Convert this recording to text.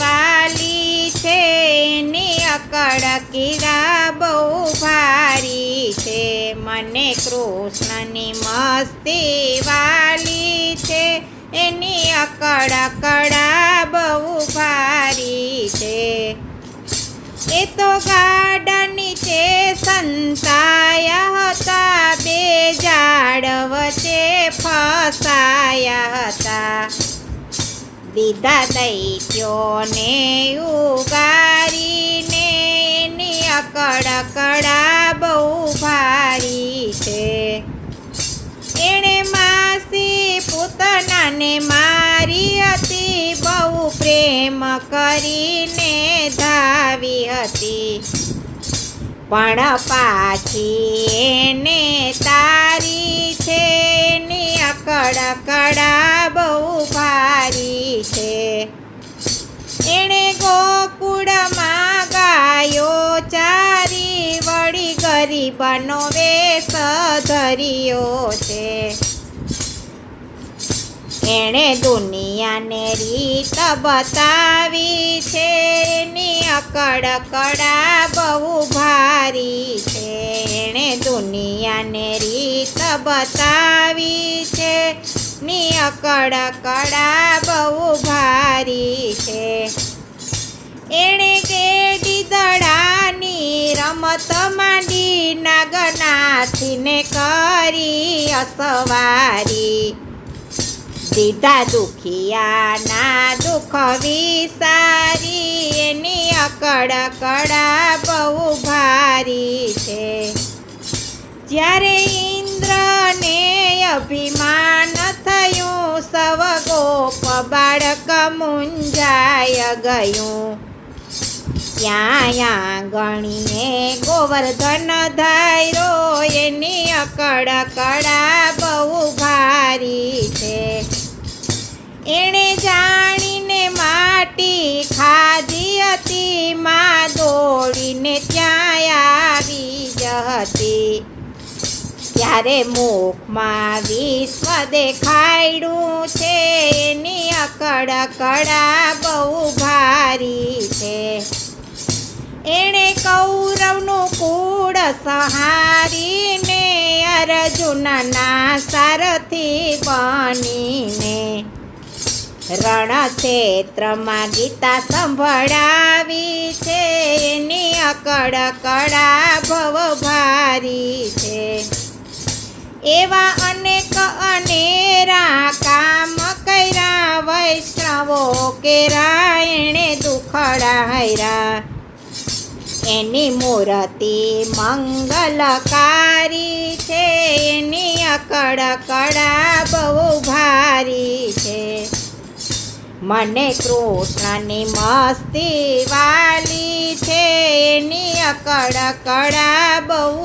વાલી છે એની અકળ કીડા બહુ ભારી છે. મને કૃષ્ણની મસ્તી વાલી છે, એની અકળ કડા બહુ ભારી છે. એ તો ગાર્ડન નીચે સંતાયા હતા, બે ઝાડ વચ્ચે ફસાયા હતા. દીધા દૈત્યોને ઉગારીને એની અકડ કડા બહુ ભારી છે. એણે માસી પૂતનાને મારી હતી, બહુ પ્રેમ કરીને ધાવી હતી. પણ પાછી એને તારી છે, એની અકડ કડા બહુ ભારી છે. એણે ગોકુળમાં ગાયો ચારી, વળી ગરીબનો વેશ ધર્યો છે. એણે દુનિયાને રીત બતાવી છે. એની અકડ કડા બહુ ભારી છે. એણે દુનિયાને રીત બતાવી છે. ની અકડ કળા બહુ ભારી છે. એણે કે દડાની રમત માંડી નાગનાથીને કરી અસવારી. સીધા દુખિયાના દુઃખ વિસારી, એની અકડ કળા બહુ ભારી છે. જ્યારે ઇન્દ્રને અભિમાન મુંજાય ગયું. ત્યાં આંગણીએ ગોવર્ધન ધારો એની અકડ કડા બહુ ભારી છે. એણે જાણીને માટી ખાધી હતી, માં દોડીને ત્યાં આવી જ હતી. ત્યારે મુખમાં વિશ્વ દેખાડ્યું છે. એની કડા બહુ ભારી છે. એણે કૌરવનું કુળ સહારીને અર્જુનના સારથી બનીને રણક્ષેત્રમાં ગીતા સંભળાવી છે. એની અકડ કડા ભવ ભારી છે. એવા અનેક અનેરા વૈષ્ણવો રાયણે દુખડા હૈરા એની મૂર્તિ મંગલકારી છે. એની અકડ કડા બહુ ભારી છે. મને કૃષ્ણની મસ્તી વાલી છે. એની અકડ કડા બહુ